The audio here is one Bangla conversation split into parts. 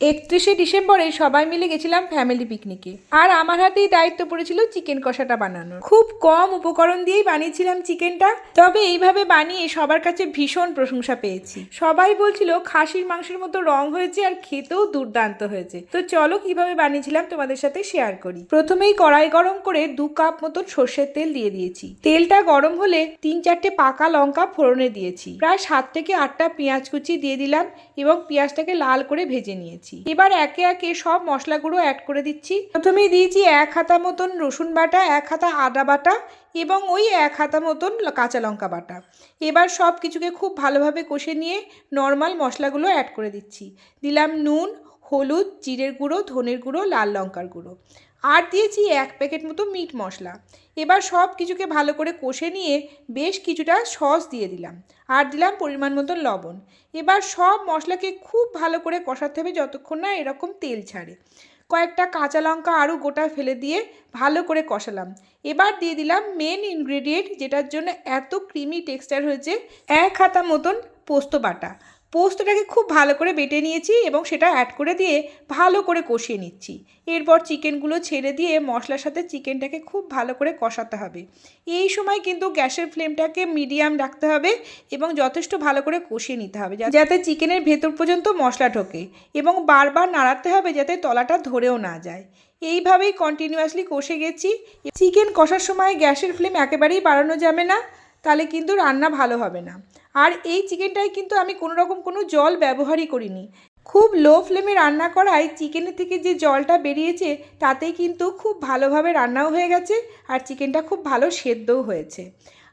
একত্রিশে ডিসেম্বরে সবাই মিলে গেছিলাম ফ্যামিলি পিকনিকে আর আমার হাতেই দায়িত্ব পড়েছিল চিকেন কষাটা বানানোর। খুব কম উপকরণ দিয়েই বানিয়েছিলাম চিকেনটা তবে এইভাবে বানিয়ে সবার কাছে ভীষণ প্রশংসা পেয়েছি। সবাই বলছিল খাসির মাংসের মতো রং হয়েছে আর খেতেও দুর্দান্ত হয়েছে। তো চলো কীভাবে বানিয়েছিলাম তোমাদের সাথে শেয়ার করি। প্রথমেই কড়াই গরম করে দু কাপ মতো সর্ষের তেল দিয়ে দিয়েছি। তেলটা গরম হলে তিন চারটে পাকা লঙ্কা ফোড়নে দিয়েছি। প্রায় সাত থেকে আটটা পেঁয়াজ কুচি দিয়ে দিলাম এবং পেঁয়াজটাকে লাল করে ভেজে নিয়েছি। এবার একে একে সব মশলাগুলো অ্যাড করে দিচ্ছি। প্রথমেই দিয়েছি এক হাতা মতন রসুন বাটা, এক হাতা আদা বাটা এবং ওই এক হাতা মতন কাঁচা লঙ্কা বাটা। এবার সব কিছুকে খুব ভালোভাবে কষে নিয়ে নর্মাল মশলাগুলো অ্যাড করে দিচ্ছি। দিলাম নুন হলুদ, জিরের গুঁড়ো, ধনের গুঁড়ো, লাল লঙ্কার গুঁড়ো। আর দিয়েছি এক প্যাকেট মতো মিট মশলা। এবার সব কিছুকে ভালো করে কষে নিয়ে বেশ কিছুটা সস দিয়ে দিলাম। আর দিলাম পরিমাণ মতো লবণ। এবার সব মশলাকে খুব ভালো করে কষাতে হবে যতক্ষণ না এরকম তেল ছাড়ে। কয়েকটা কাঁচা লঙ্কা আরও গোটা ফেলে দিয়ে ভালো করে কষালাম। এবার দিয়ে দিলাম মেন ইনগ্রেডিয়েন্ট যেটার জন্য এত ক্রিমি টেক্সচার হয়েছে, এক হাতা মতন পোস্ত বাটা। পোস্তটাকে খুব ভালো করে বেটে নিয়েছি এবং সেটা অ্যাড করে দিয়ে ভালো করে কষিয়ে নিচ্ছি। এরপর চিকেনগুলো ছেড়ে দিয়ে মশলার সাথে চিকেনটাকে খুব ভালো করে কষাতে হবে। এই সময় কিন্তু গ্যাসের ফ্লেমটাকে মিডিয়াম রাখতে হবে এবং যথেষ্ট ভালো করে কষিয়ে নিতে হবে যাতে চিকেনের ভেতর পর্যন্ত মশলা ঢোকে এবং বারবার নাড়াতে হবে যাতে তলাটা ধরেও না যায়। এইভাবেই কন্টিনিউয়াসলি কষে গেছি। চিকেন কষার সময় গ্যাসের ফ্লেম একেবারেই বাড়ানো যাবে না, তাহলে কিন্তু রান্না ভালো হবে না। আর এই চিকেনটায় কিন্তু আমি কোনো রকম কোনো জল ব্যবহারই করিনি। খুব লো ফ্লেমে রান্না করায় চিকেনের থেকে যে জলটা বেরিয়েছে, তাতেই কিন্তু খুব ভালোভাবে রান্নাও হয়ে গেছে আর চিকেনটা খুব ভালো সেদ্ধও হয়েছে।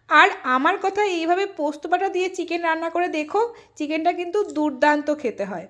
আর আমার কথা এইভাবে পোস্ত বাটা দিয়ে চিকেন রান্না করে দেখো, চিকেনটা কিন্তু দুর্দান্ত খেতে হয়।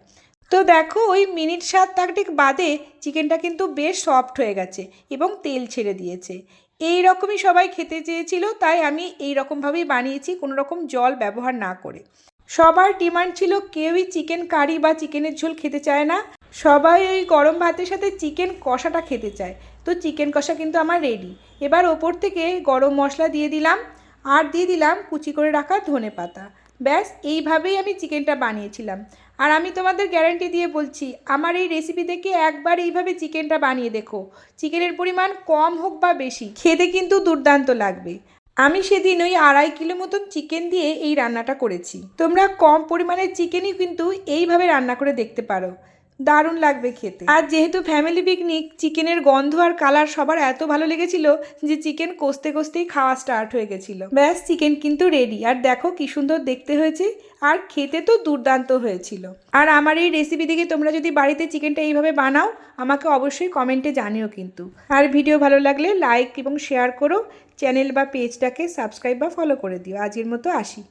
তো দেখো, ওই মিনিট সাত তাকটিক বাদে চিকেনটা কিন্তু বেশ সফট হয়ে গেছে এবং তেল ছেড়ে দিয়েছে। এই রকমই সবাই খেতে চেয়েছিল, তাই আমি এই রকমভাবেই বানিয়েছি, কোনো রকম জল ব্যবহার না করে। সবার ডিমান্ড ছিল, কেউই চিকেন কারি বা চিকেনের ঝোল খেতে চায় না। সবাই ওই গরম ভাতের সাথে চিকেন কষাটা খেতে চায়। তো চিকেন কষা কিন্তু আমার রেডি এবার ওপর থেকে গরম মশলা দিয়ে দিলাম, আর দিয়ে দিলাম কুচি করে রাখা ধনে পাতা ব্যাস, এইভাবেই আমি চিকেনটা বানিয়েছিলাম। আর আমি তোমাদের গ্যারান্টি দিয়ে বলছি, আমার এই রেসিপি দেখে একবার এইভাবে চিকেনটা বানিয়ে দেখো। চিকেনের পরিমাণ কম হোক বা বেশি, খেতে কিন্তু দুর্দান্ত লাগবে। আমি সেদিন ওই আড়াই কিলো মতন চিকেন দিয়ে এই রান্নাটা করেছি। তোমরা কম পরিমাণের চিকেনই কিন্তু এইভাবে রান্না করে দেখতে পারো। দারুণ লাগবে খেতে। আর যেহেতু ফ্যামিলি পিকনিক চিকেনের গন্ধ আর কালার সবার এত ভালো লেগেছিল যে চিকেন কষতে কষতেই খাওয়া স্টার্ট হয়ে গেছিল। ব্যাস চিকেন কিন্তু রেডি আর দেখো কি সুন্দর দেখতে হয়েছে। আর খেতে তো দুর্দান্ত হয়েছিল। আর আমার এই রেসিপি দেখে তোমরা যদি বাড়িতে চিকেনটা এইভাবে বানাও, আমাকে অবশ্যই কমেন্টে জানিও কিন্তু। আর ভিডিও ভালো লাগলে লাইক এবং শেয়ার করো। চ্যানেল বা পেজটাকে সাবস্ক্রাইব বা ফলো করে দিও। আজকের মতো আসি।